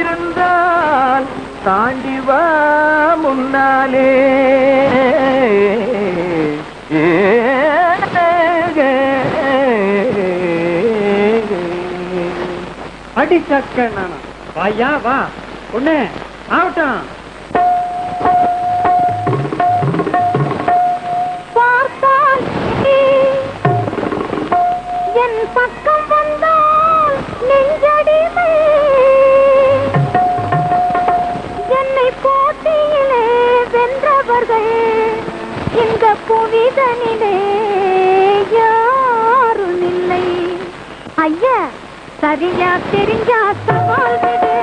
இருந்தால் தாண்டி வா முன்னாலே. அடி சக்க நானா வாயா வா. பொண்ணு ஆகட்டும். பார்த்தால் என் பக்கம் போட்டியிலே வென்றவர்கள் இந்த புவிதனிலே யாரும் இல்லை. ஐயா சரியா தெரிஞ்சா சவால் விடு.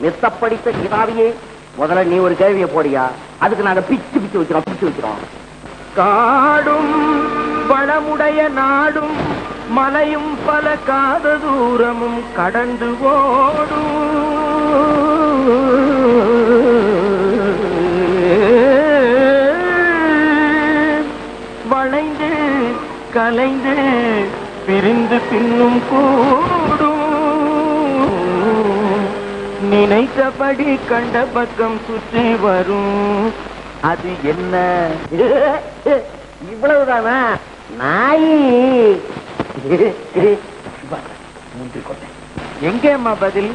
மெத்த கிதாவியே முதல்ல நீ ஒரு கேள்வியை போடியா? அதுக்கு நாங்க பிச்சு பிச்சு வைக்கிறோம் பிச்சு வைக்கிறோம். காடும் வளமுடைய நாடும் மலையும் பல காத தூரமும் கடந்து ஓடும். நினைத்தபடி கண்ட பக்கம் சுற்றி வரும். அது என்ன? இவ்வளவுதானா? நாயி. எங்கேம்மா பதில்?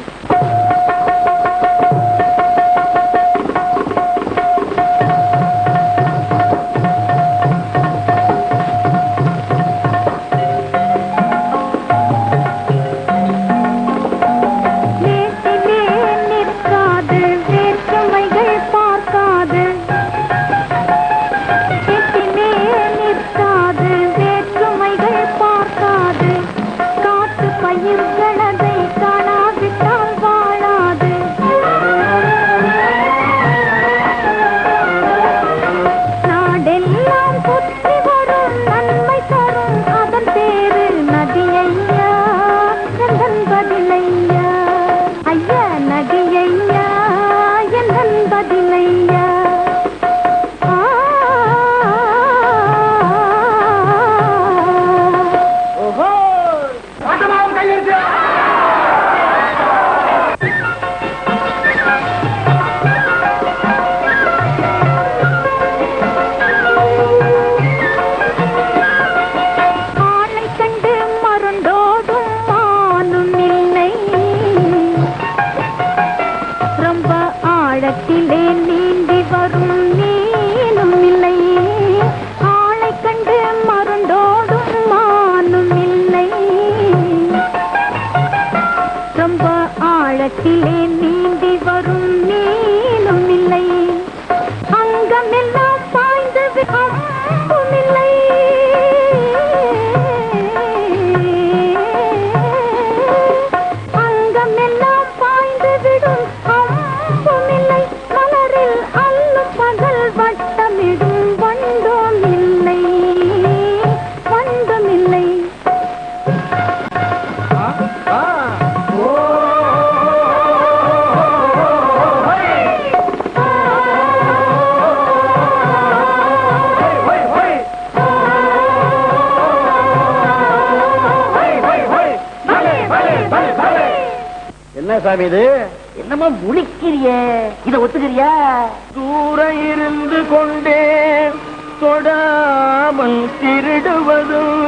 ஆழத்திலே நீந்தி வரும் சாமி இது? என்னமோ முழிக்கிறியே. இத ஒத்துக்கிறியா? தூர இருந்து கொண்டே தொடாமல் திருடுவதும்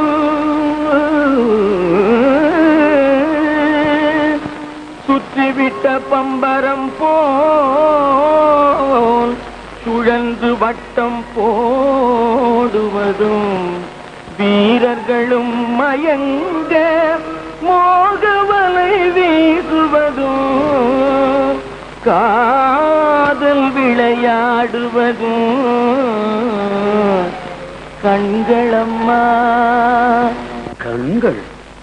சுற்றிவிட்ட பம்பரம் போல் சுழன்று வட்டம் போடுவதும் வீரர்களும் மயங்க காதல் விளையாடுவதும் கண்களம்மா. கண்கள்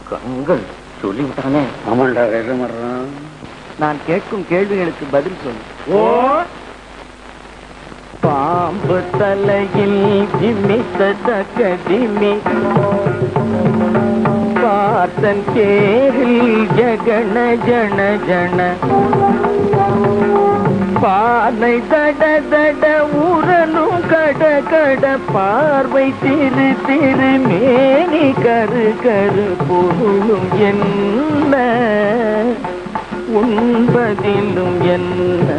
கண்கள் சொல்லிவிட்டானே. ஆமாண்டா வேற மர்றான் நான் கேட்கும் கேள்விகளுக்கு பதில் சொல்லு ஓ? பாம்பு தலையில் திமித்த தக்க திமி பார்த்தன் பேரில் ஜகன ஜன ஜன. பானை தட தட உரனும் கட கட. பார்வை திரு திரு மேனி கரு கரு பொருளும் என்ன? உண்பதிலும் என்ன?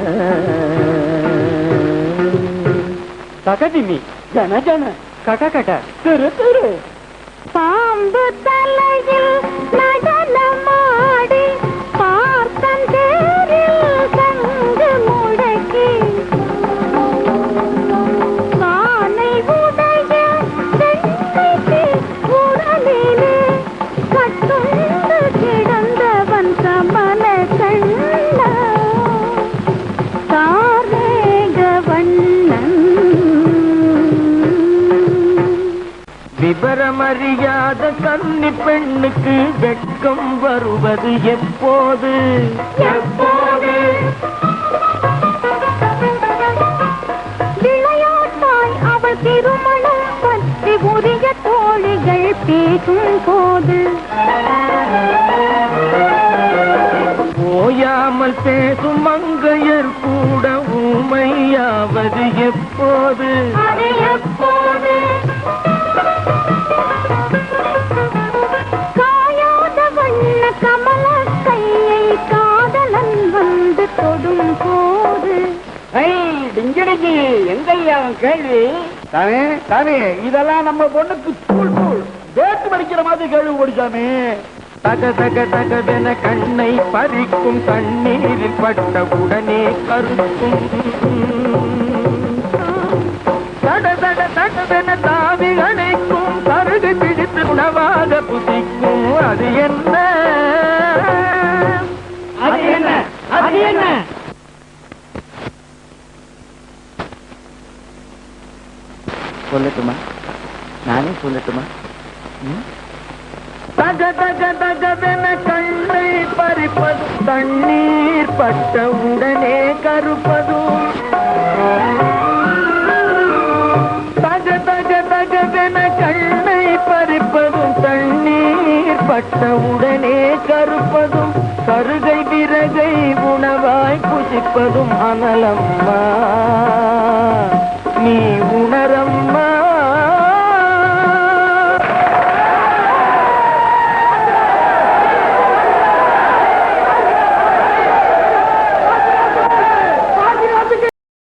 தகதிமி ஜன ஜன. கட கட. திரு திரு. பாம்பு தலையில் நடனமாடி பார்த்தன் தேரில் சங்கு முழக்கி கானை உடைய உடலிலே கட்டுண்டு கிடந்தவன் கமல கண்ண. தாரேக வண்ணன். விவரமறியாத கன்னி பெண்ணுக்கு வெட்கம் வருவது எப்போது? எப்போது? விளையாட்டாய் அவள் திருமணம் பற்றி உரிய தோழிகள் பேசும் போது. ஓயாமல் பேசும் மங்கையர் கூட ஊமையாவது எப்போது? எப்போது? டிங்கிடிங்கி எங்கய்யா அவன் கேள்வி? தானே தானே. இதெல்லாம் நம்ம பொண்ணுக்கு தூள் தூள். வேட்டு படிக்கிற மாதிரி கேள்வி ஓடிச்சாமே தக தக தகவென கண்ணை பறிக்கும் தண்ணீரில் பட்ட உடனே கருக்கும் சொல்லட்டுமா? நானே சொல்லட்டுமா? தக தக தகவென கண்ணை பறிப்பது தண்ணீர் பட்ட உடனே கருப்பதும் தக தக தகவென கண்ணை பறிப்பதும் தண்ணீர் பட்ட உடனே கருப்பதும் கருகை விறகை உணவாய் புசிப்பதும் அனலம்மா.